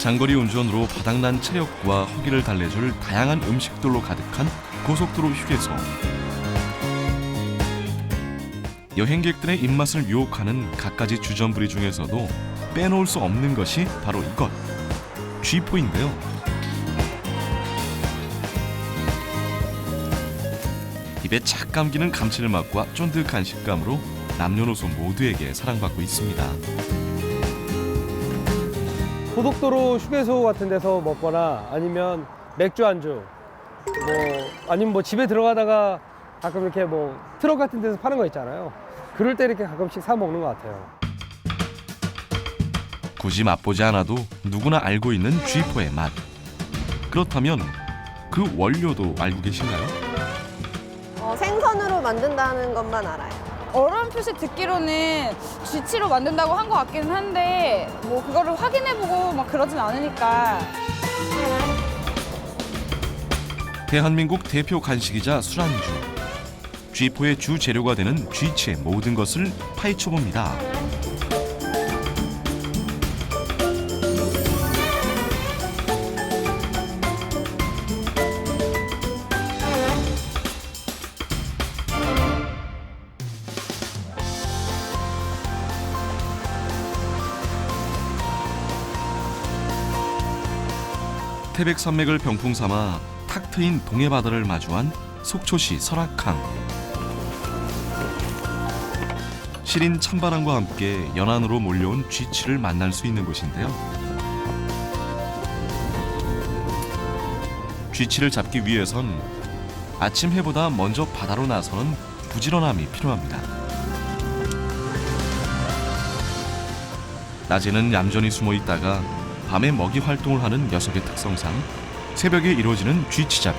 장거리 운전으로 바닥난 체력과 허기를 달래줄 다양한 음식들로 가득한 고속도로 휴게소. 여행객들의 입맛을 유혹하는 갖가지 주전부리 중에서도 빼놓을 수 없는 것이 바로 이것 쥐포인데요. 입에 착 감기는 감칠맛과 쫀득한 식감으로 남녀노소 모두에게 사랑받고 있습니다. 고속도로 휴게소 같은 데서 먹거나 아니면 맥주 안주 뭐 아니면 뭐 집에 들어가다가 가끔 이렇게 뭐 트럭 같은 데서 파는 거 있잖아요. 그럴 때 이렇게 가끔씩 사 먹는 것 같아요. 굳이 맛보지 않아도 누구나 알고 있는 쥐포의 맛. 그렇다면 그 원료도 알고 계신가요? 어, 생선으로 만든다는 것만 알아요. 어렴풋이 듣기로는 쥐치로 만든다고 한 것 같기는 한데 뭐 그거를 확인해보고 막 그러진 않으니까 대한민국 대표 간식이자 술안주. 쥐포의 주 재료가 되는 쥐치의 모든 것을 파헤쳐 봅니다. 태백 산맥을 병풍 삼아 탁 트인 동해 바다를 마주한 속초시 설악항. 시린 찬바람과 함께 연안으로 몰려온 쥐치를 만날 수 있는 곳인데요. 쥐치를 잡기 위해선 아침 해보다 먼저 바다로 나서는 부지런함이 필요합니다. 낮에는 얌전히 숨어 있다가 밤에 먹이 활동을 하는 녀석의 특성상 새벽에 이루어지는 쥐치잡이.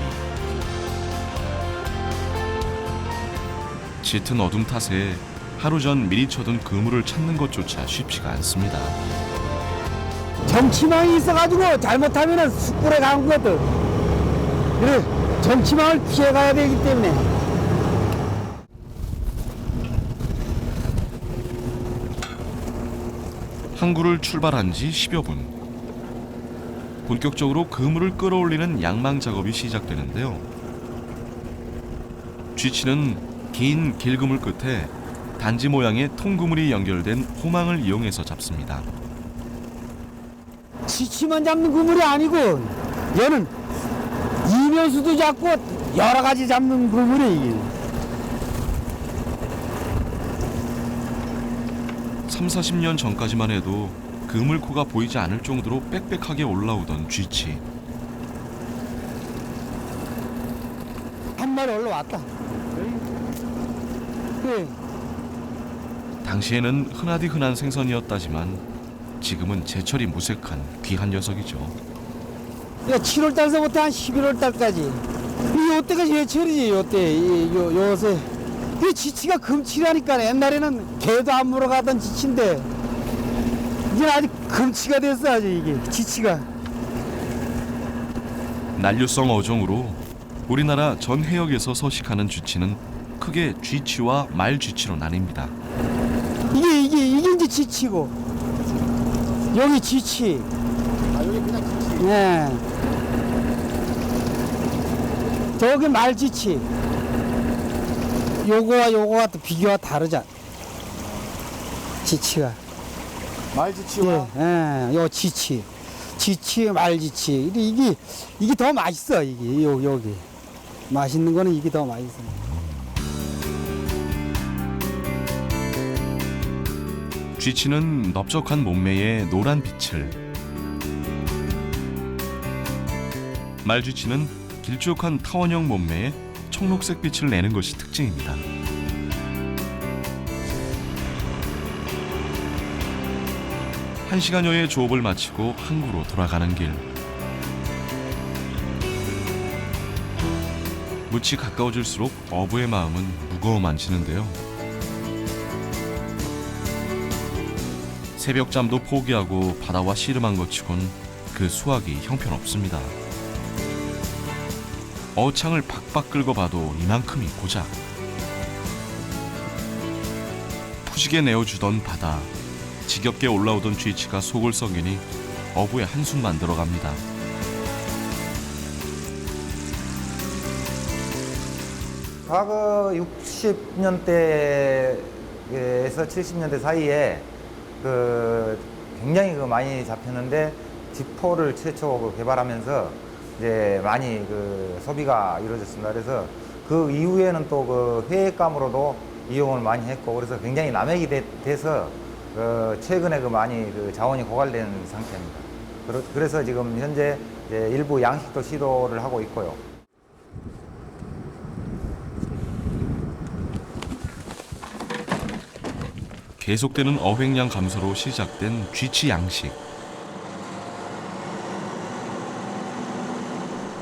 짙은 어둠 탓에 하루 전 미리 쳐둔 그물을 찾는 것조차 쉽지가 않습니다. 정치망이 있어가지고 잘못하면 숯불에 간 거거든. 그래, 정치망을 피해가야 되기 때문에. 항구를 출발한 지 10여 분. 본격적으로 그물을 끌어올리는 양망 작업이 시작되는데요. 쥐치는 긴 길그물 끝에 단지 모양의 통그물이 연결된 호망을 이용해서 잡습니다. 지치만 잡는 그물이 아니고, 얘는 이면수도 잡고 여러 가지 잡는 그물이 이게. 3, 40년 전까지만 해도 그물코가 보이지 않을 정도로 빽빽하게 올라오던 쥐치. 한 마리 올라왔다. 그래, 당시에는 흔하디 흔한 생선이었다지만 지금은 제철이 무색한 귀한 녀석이죠. 이거 7월 달서부터 한 11월 달까지. 이 요때가 제철이지, 요때. 이, 요, 요새. 이 지치가 금치라니까. 옛날에는 개도 안 물어가던 지치인데, 이제 아직 금치가 됐어, 아주 이게. 지치가. 난류성 어종으로 우리나라 전 해역에서 서식하는 쥐치는 크게 쥐치와 말쥐치로 나뉩니다. 이게, 이게, 이게 이제 지치고. 여기 지치. 아, 여기 그냥 지치. 네. 저기 말지치. 요거와 요거와 또 비교가 다르잖아. 지치가. 말지치와 예, 예, 요 지치. 지치, 말지치. 이게, 이게, 이게 더 맛있어, 이게, 요, 여기. 맛있는 거는 이게 더 맛있어. 쥐치는 넓적한 몸매에 노란 빛을 말쥐치는 길쭉한 타원형 몸매에 청록색 빛을 내는 것이 특징입니다. 한 시간여의 조업을 마치고 항구로 돌아가는 길. 무치 가까워질수록 어부의 마음은 무거워만지는데요. 새벽잠도 포기하고 바다와 씨름한 것 치곤 그 수확이 형편없습니다. 어창을 박박 끌고 봐도 이만큼이 고작. 푸지게 내어주던 바다, 지겹게 올라오던 쥐치가 속을 썩이니 어부의 한숨 만 들어 갑니다. 과거 60년대에서 70년대 사이에 그 굉장히 그 많이 잡혔는데 지포를 최초 그 개발하면서 이제 많이 그 소비가 이루어졌습니다. 그래서 그 이후에는 또 그 회액감으로도 이용을 많이 했고 그래서 굉장히 남획이 돼, 돼서 그 최근에 그 많이 그 자원이 고갈된 상태입니다. 그러- 그래서 지금 현재 일부 양식도 시도를 하고 있고요. 계속되는 어획량 감소로 시작된 쥐치 양식.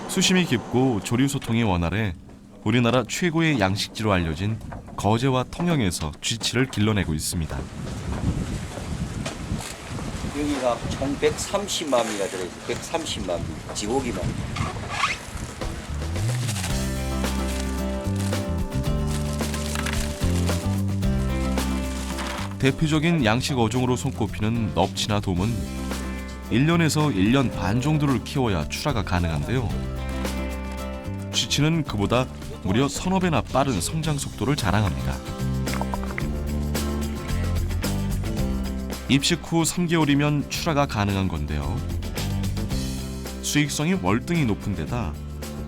수심이 깊고 조류 소통이 원활해 우리나라 최고의 양식지로 알려진 거제와 통영에서 쥐치를 길러내고 있습니다. 여기가 총 130만 미가 들어있어요. 130만 미. 지고기만. 대표적인 양식 어종으로 손꼽히는 넙치나 돔은 1년에서 1년 반 정도를 키워야 출하가 가능한데요. 쥐치는 그보다 무려 서너 배나 빠른 성장 속도를 자랑합니다. 입식 후 3개월이면 출하가 가능한 건데요. 수익성이 월등히 높은 데다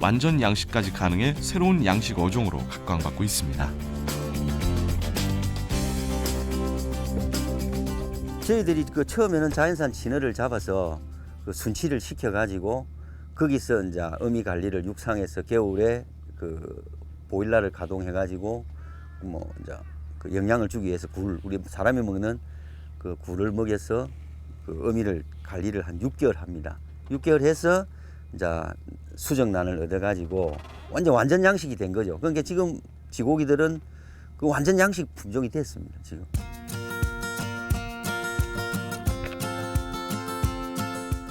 완전 양식까지 가능해 새로운 양식 어종으로 각광받고 있습니다. 저희들이 그 처음에는 자연산 진어를 잡아서 그 순치를 시켜가지고 거기서 이제 어미 관리를 육상에서 겨울에 그 보일러를 가동해가지고 뭐 이제 그 영양을 주기 위해서 굴 우리 사람이 먹는 그 굴을 먹여서 그 어미를 관리를 한 6개월 합니다. 6개월 해서 이제 수정란을 얻어가지고 완전 완전 양식이 된 거죠. 그러니까 지금 지고기들은 그 완전 양식 품종이 됐습니다. 지금.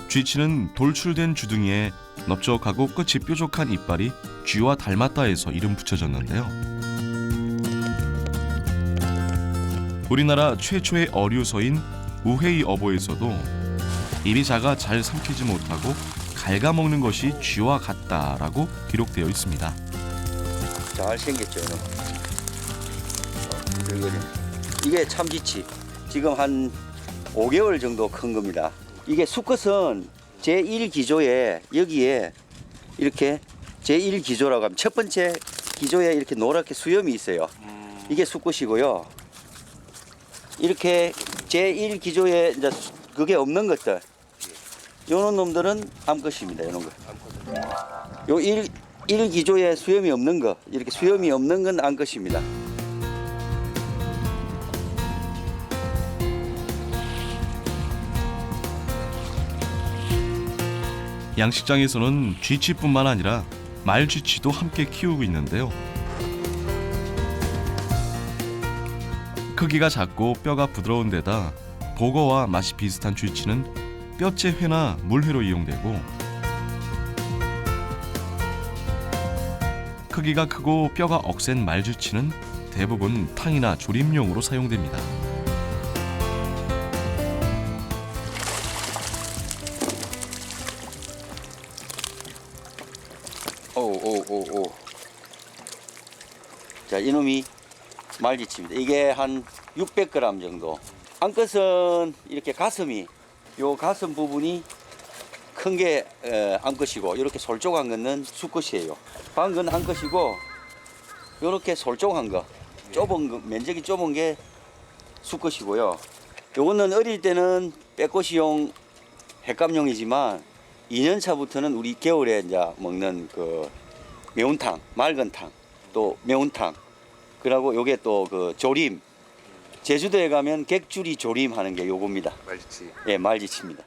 쥐치는 돌출된 주둥이에 넓적하고 끝이 뾰족한 이빨이 쥐와 닮았다 해서 이름 붙여졌는데요. 우리나라 최초의 어류서인 우회이 어보에서도 입이 작아 잘 삼키지 못하고 갉아먹는 것이 쥐와 같다라고 기록되어 있습니다. 잘 생겼죠. 어, 이거 이게 참지치. 지금 한 5개월 정도 큰 겁니다. 이게 수컷은 제1기조에 여기에 이렇게 제1기조라고 하면 첫 번째 기조에 이렇게 노랗게 수염이 있어요. 이게 수컷이고요. 이렇게 제1기조에 이제 수- 그게 없는 것들. 요런 놈들은 암컷입니다. 요런 거. 요 1, 1기조에 수염이 없는 거, 이렇게 수염이 없는 건 암컷입니다. 양식장에서는 쥐치뿐만 아니라 말쥐치도 함께 키우고 있는데요. 크기가 작고 뼈가 부드러운 데다 보거와 맛이 비슷한 쥐치는 뼈째 회나 물회로 이용되고 크기가 크고 뼈가 억센 말쥐치는 대부분 탕이나 조림용으로 사용됩니다. 오오오오. 자, 이놈이 말지치입니다. 이게 한 600g 정도. 암컷은 이렇게 가슴이 요 가슴 부분이 큰 게 암컷이고 이렇게 솔쪽한 거는 수컷이에요. 방은 암컷이고 이렇게 솔쪽한 거, 좁은 거, 면적이 좁은 게 수컷이고요. 요거는 어릴 때는 빼꽃이용 횟감용이지만 2년 차부터는 우리 겨울에 이제 먹는 그 매운탕, 맑은 탕, 또 매운탕, 그리고 요게 또 그 조림. 제주도에 가면 객줄이 조림 하는 게 요겁니다. 말지치. 예, 말지치입니다.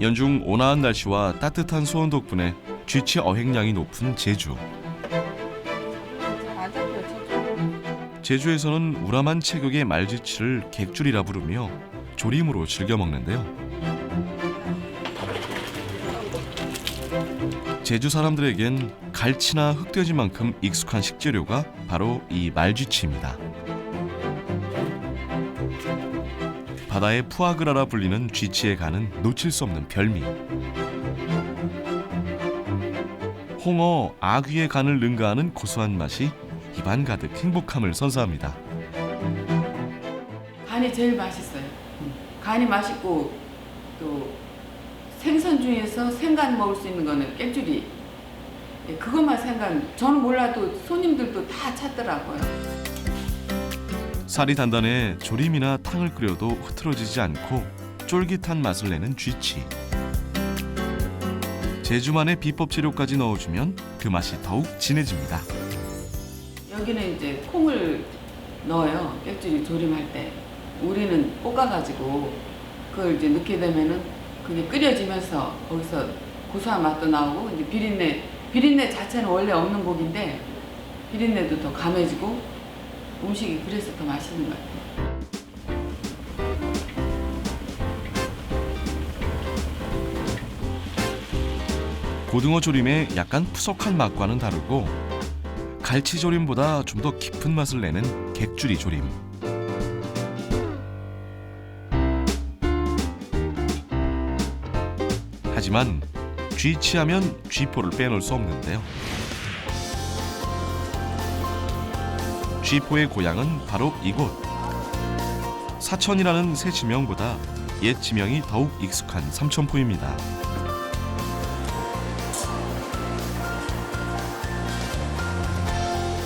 연중 온화한 날씨와 따뜻한 수온 덕분에 쥐치 어획량이 높은 제주. 제주에서는 우람한 체격의 말쥐치를 객줄이라 부르며 조림으로 즐겨 먹는데요. 제주 사람들에겐 갈치나 흑돼지만큼 익숙한 식재료가 바로 이 말쥐치입니다. 바다의 푸아그라라 불리는 쥐치의 간은 놓칠 수 없는 별미. 홍어, 아귀의 간을 능가하는 고소한 맛이 입안 가득 행복함을 선사합니다. 간이 제일 맛있어요. 간이 맛있고 또 생선 중에서 생간 먹을 수 있는 거는 깻줄이. 예, 그것만 생간. 저는 몰라도 손님들도 다 찾더라고요. 살이 단단해 조림이나 탕을 끓여도 흐트러지지 않고 쫄깃한 맛을 내는 쥐치. 제주만의 비법 재료까지 넣어주면 그 맛이 더욱 진해집니다. 여기는 이제 콩을 넣어요. 깻줄이 조림할 때. 우리는 볶아가지고 그걸 이제 넣게 되면은 그게 끓여지면서 거기서 고소한 맛도 나오고 이제 비린내 비린내 자체는 원래 없는 고기인데 비린내도 더 감해지고 음식이 그래서 더 맛있는 것 같아요. 고등어 조림의 약간 푸석한 맛과는 다르고 갈치 조림보다 좀 더 깊은 맛을 내는 객주리 조림. 하지만 쥐치하면 쥐포를 빼놓을 수 없는데요. 쥐포의 고향은 바로 이곳. 사천이라는 새 지명보다 옛 지명이 더욱 익숙한 삼천포입니다.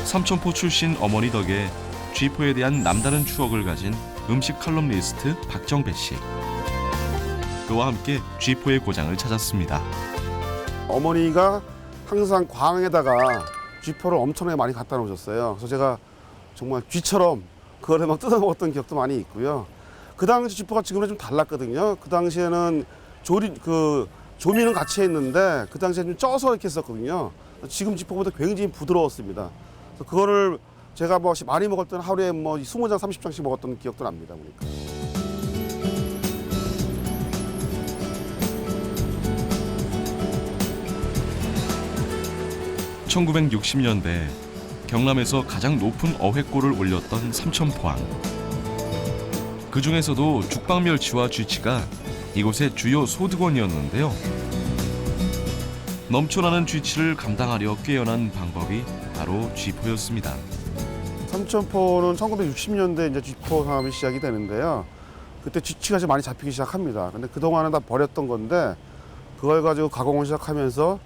삼천포 출신 어머니 덕에 쥐포에 대한 남다른 추억을 가진 음식 칼럼니스트 박정배 씨. 그와 함께 쥐포의 고장을 찾았습니다. 어머니가 항상 광에다가 쥐포를 엄청나게 많이 갖다 놓으셨어요. 그래서 제가 정말 쥐처럼 그거를 막 뜯어 먹었던 기억도 많이 있고요. 그 당시 쥐포가 지금은 좀 달랐거든요. 그 당시에는 조리 그 조미는 같이 했는데 그 당시에 좀 쪄서 이렇게 했었거든요. 지금 쥐포보다 굉장히 부드러웠습니다. 그래서 그거를 제가 뭐 많이 때는 하루에 뭐 20장, 30장씩 먹었던 기억도 납니다. 보니까. 1960년대 경남에서 가장 높은 어획골을 올렸던 삼천포항. 그 중에서도 죽방멸치와 쥐치가 이곳의 주요 소득원이었는데요. 넘쳐나는 쥐치를 감당하려 꿰어난 방법이 바로 쥐포였습니다. 삼천포는 1960년대 이제 쥐포 사업이 시작이 되는데요. 그때 쥐치가 좀 많이 잡히기 시작합니다. 근데 그동안은 다 버렸던 건데 그걸 가지고 가공을 시작하면서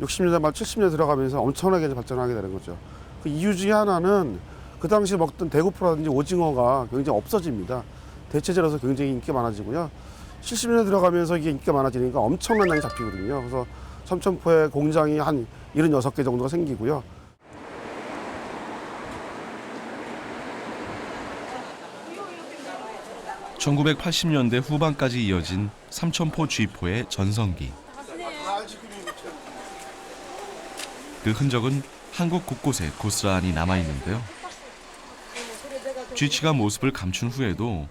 60년대 말 70년대 들어가면서 엄청나게 발전하게 되는 거죠. 그 이유 중에 하나는 그 당시 먹던 대구포라든지 오징어가 굉장히 없어집니다. 대체제로서 굉장히 인기가 많아지고요. 70년대 들어가면서 이게 인기가 많아지니까 엄청난 양이 잡히거든요. 그래서 삼천포에 공장이 한 76개 정도가 생기고요. (1980년대) 후반까지 이어진 삼천포 쥐포의 전성기 그 흔적은 한국 곳곳에 고스란히 남아 있는데요 쥐치가 모습을 감춘 후에도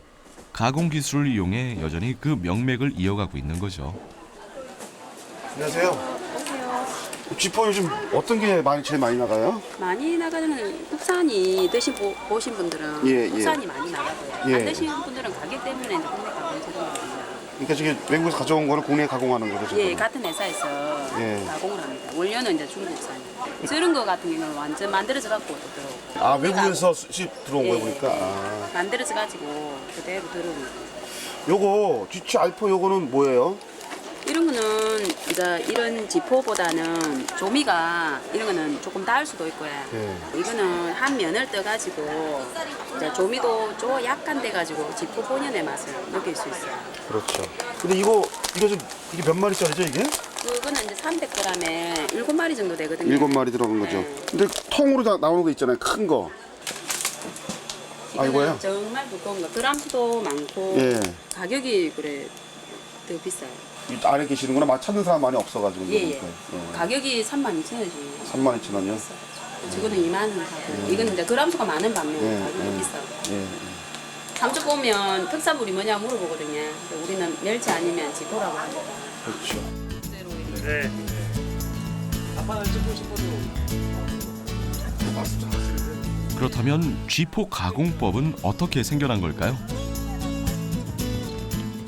가공 기술을 이용해 여전히 그 명맥을 이어가고 있는 거죠. 안녕하세요. 쥐포 요즘 어떤 게 많이 제일 많이 나가요? 많이 나가는 국산이 드신 보, 보신 분들은 예, 예. 국산이 많이 나가고요. 예. 안 드시는 분들은 가격 때문에 그러니까 저게 외국에서 가져온 거를 국내에 가공하는 거죠? 예, 지금? 같은 회사에서 예. 가공을 합니다. 원료는 이제 중국산. 저런 거 같은 경우는 완전 만들어져 갖고 또 들어오고. 아 외국에서 수입 들어온 거예요 예, 보니까. 예. 아. 만들어져 가지고 그대로 들어오는 거. 요거 쥐치 알포 요거는 뭐예요? 거는 이제 이런 지포보다는 조미가 이런 거는 조금 닿을 수도 있고요. 예. 이거는 한 면을 떠가지고 이제 조미도 좀 약간 돼가지고 지포 본연의 맛을 느낄 수 있어요. 그렇죠. 근데 이거 이거 좀 이게 몇 마리짜리죠 이게? 그거는 이제 300g에 7마리 정도 되거든요. 일곱 마리 들어간 거죠. 네. 근데 통으로 다 나오는 거 있잖아요. 큰 거. 아, 이거는 이거요? 정말 두꺼운 거. 그람수도 많고 예. 가격이 그래 더 비싸요. 이 안에 계시는구나. 막 찾는 사람 많이 없어가지고. 예, 예. 예. 가격이 32,000원이지. 3만 2천 원이요. 저거는 2만 원 하고 이거는 이제 그람수가 많은 반면 예, 가격이 예. 비싸고. 예. 삼척 보면 특산물이 뭐냐 물어보거든요. 근데 우리는 멸치 아니면 지포라고 합니다. 그렇죠. 그렇다면 쥐포 가공법은 어떻게 생겨난 걸까요?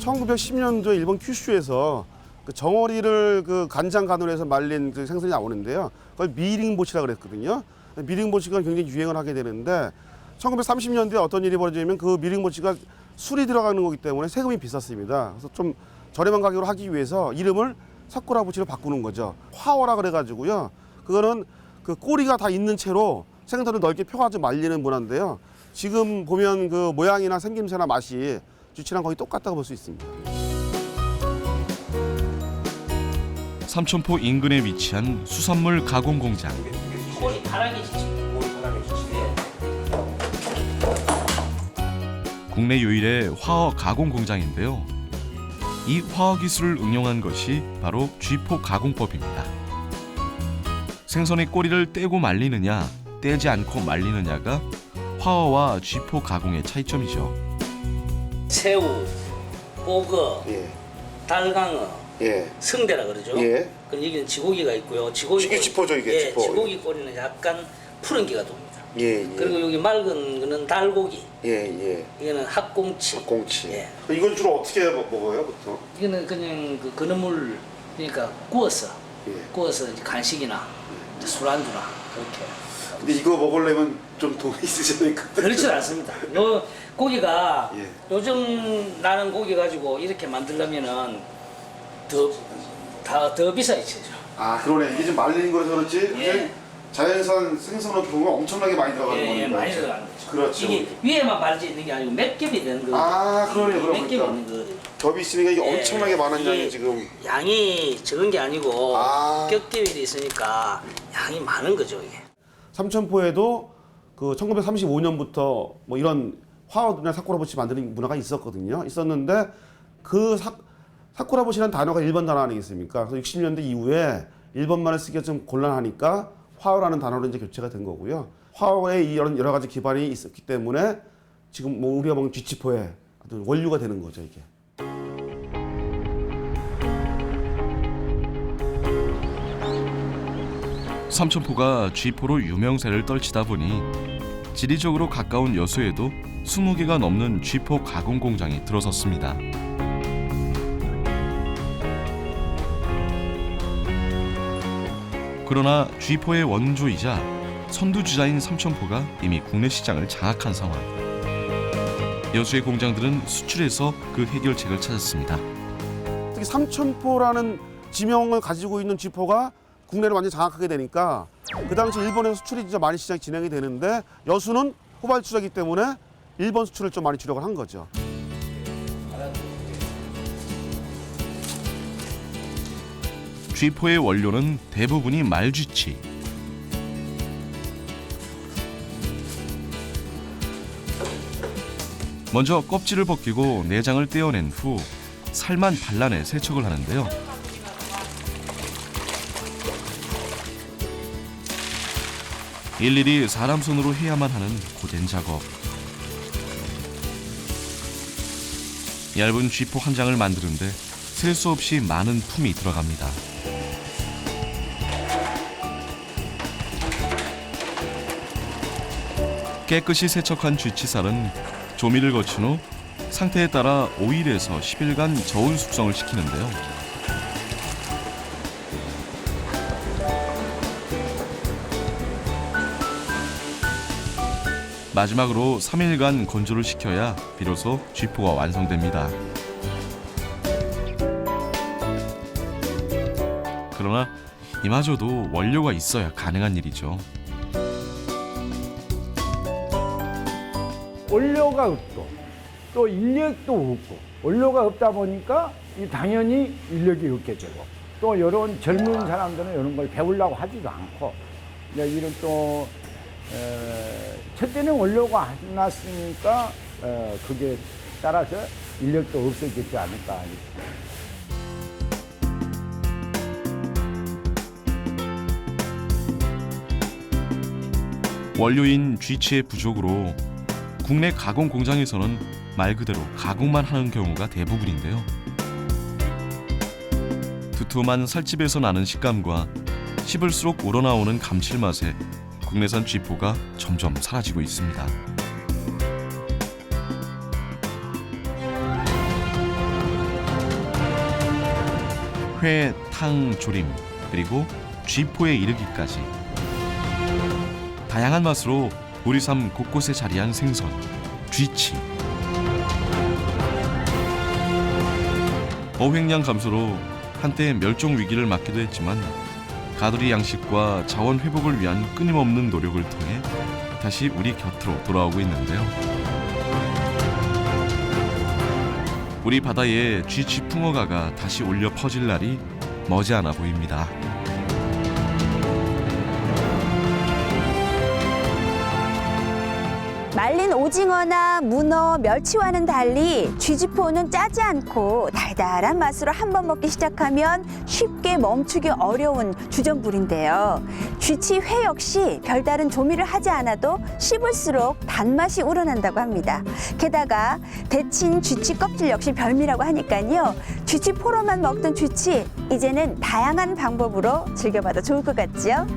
1910년도에 일본 큐슈에서 그 정어리를 그 간장 간으로 해서 말린 그 생선이 나오는데요. 그걸 미링보치라 그랬거든요. 미링보치가 굉장히 유행을 하게 되는데 1930년대에 어떤 일이 벌어지냐면 그 미링보치가 술이 들어가는 거기 때문에 세금이 비쌌습니다. 그래서 좀 저렴한 가격으로 하기 위해서 이름을 사쿠라보치로 바꾸는 거죠. 화어라 그래가지고요. 그거는 그 꼬리가 다 있는 채로 생선을 넓게 펴가지고 말리는 문화인데요. 지금 보면 그 모양이나 생김새나 맛이 쥐치랑 거의 똑같다고 볼 수 있습니다. 삼천포 인근에 위치한 수산물 가공 공장. 국내 유일의 화어 가공 공장인데요. 이 화어 기술을 응용한 것이 바로 쥐포 가공법입니다. 생선의 꼬리를 떼고 말리느냐, 떼지 않고 말리느냐가 화어와 쥐포 가공의 차이점이죠. 새우, 뽀거, 예, 달강어, 예, 성대라 그러죠. 예. 그럼 여기는 지고기가 있고요. 지고기 이게 꼬리- 지포죠, 이게 예, 지포. 지고기 꼬리는 약간 푸른 기가 돕니다. 예, 그리고 여기 맑은 거는 달고기. 예, 예. 이거는 학꽁치. 공치. 예. 이건 주로 어떻게 먹- 먹어요, 보통? 이거는 그냥 그 건어물 그러니까 구워서 예. 구워서 이제 간식이나 이제 술안주나 그렇게. 근데 이거 먹으려면 좀 돈이 있으시니까. 그렇지 않습니다. 요 고기가 예. 요즘 나는 고기 가지고 이렇게 만들려면은 더 다 더 비싸지죠. 아, 그러네. 이게 좀 말린 거라서 그렇지. 예. 사실 자연산 생선은 보면 엄청나게 많이 들어가는 예, 예, 거니까. 많이 들어가는 거죠. 그렇죠. 이게 위에만 발지 있는 게 아니고 몇 겹이 되는 거. 아, 그러네요. 그러고 몇 겹이 보니까. 있는 거거든요. 겹이 있으니까 이게 예, 엄청나게 많은 이게 양이 지금. 양이 적은 게 아니고 아. 겹겹이 있으니까 양이 많은 거죠 이게. 삼천포에도 그 1935년부터 뭐 이런 화어나 사쿠라보치 만드는 문화가 있었거든요. 있었는데 그 사, 사쿠라보치라는 단어가 일본 단어 아니겠습니까? 그래서 60년대 이후에 일본말을 쓰기가 좀 곤란하니까 화어라는 단어로 이제 교체가 된 거고요. 화어에 이런 여러 가지 기반이 있었기 때문에 지금 뭐 우리가 먹는 쥐치포의 원류가 되는 거죠, 이게. 삼천포가 쥐포로 유명세를 떨치다 보니 지리적으로 가까운 여수에도 20개가 넘는 쥐포 가공 공장이 들어섰습니다. 그러나 쥐포의 원조이자 선두주자인 삼천포가 이미 국내 시장을 장악한 상황. 여수의 공장들은 수출해서 그 해결책을 찾았습니다. 특히 삼천포라는 지명을 가지고 있는 쥐포가 국내를 완전히 장악하게 되니까 그 당시 일본에서 수출이 진짜 많이 시장이 진행이 되는데 여수는 후발주자이기 때문에 일본 수출을 좀 많이 주력을 한 거죠. 쥐포의 원료는 대부분이 말쥐치. 먼저 껍질을 벗기고 내장을 떼어낸 후 살만 발라내 세척을 하는데요. 일일이 사람 손으로 해야만 하는 고된 작업. 얇은 쥐포 한 장을 만드는데 셀 수 없이 많은 품이 들어갑니다. 깨끗이 세척한 쥐치살은 조미를 거친 후 상태에 따라 5일에서 10일간 저온 숙성을 시키는데요. 마지막으로 3일간 건조를 시켜야 비로소 쥐포가 완성됩니다. 그러나 이마저도 원료가 있어야 가능한 일이죠. 원료가 없고 또 인력도 없고 원료가 없다 보니까 이 당연히 인력이 없게 되고 또 이런 젊은 사람들은 이런 걸 배우려고 하지도 않고 이런 또 에, 첫째는 원료가 안 났으니까 어, 그게 따라서 인력도 없어지지 않을까 원료인 쥐치의 부족으로 국내 가공 공장에서는 말 그대로 가공만 하는 경우가 대부분인데요. 두툼한 살집에서 나는 식감과 씹을수록 우러나오는 감칠맛에 국내산 쥐포가 점점 사라지고 있습니다. 회, 탕, 조림 그리고 쥐포에 이르기까지 다양한 맛으로 우리 삶 곳곳에 자리한 생선 쥐치 어획량 감소로 한때 멸종 위기를 맞기도 했지만 가두리 양식과 자원 회복을 위한 끊임없는 노력을 통해 다시 우리 곁으로 돌아오고 있는데요. 우리 바다에 쥐치 풍어가가 다시 울려 퍼질 날이 머지않아 보입니다. 말린 오징어나 문어, 멸치와는 달리 쥐지포는 짜지 않고 달달한 맛으로 한 번 먹기 시작하면 쉽게 멈추기 어려운 주전부리인데요. 쥐치 회 역시 별다른 조미를 하지 않아도 씹을수록 단맛이 우러난다고 합니다. 게다가 데친 쥐치 껍질 역시 별미라고 하니까요. 쥐치 포로만 먹던 쥐치 이제는 다양한 방법으로 즐겨봐도 좋을 것 같지요?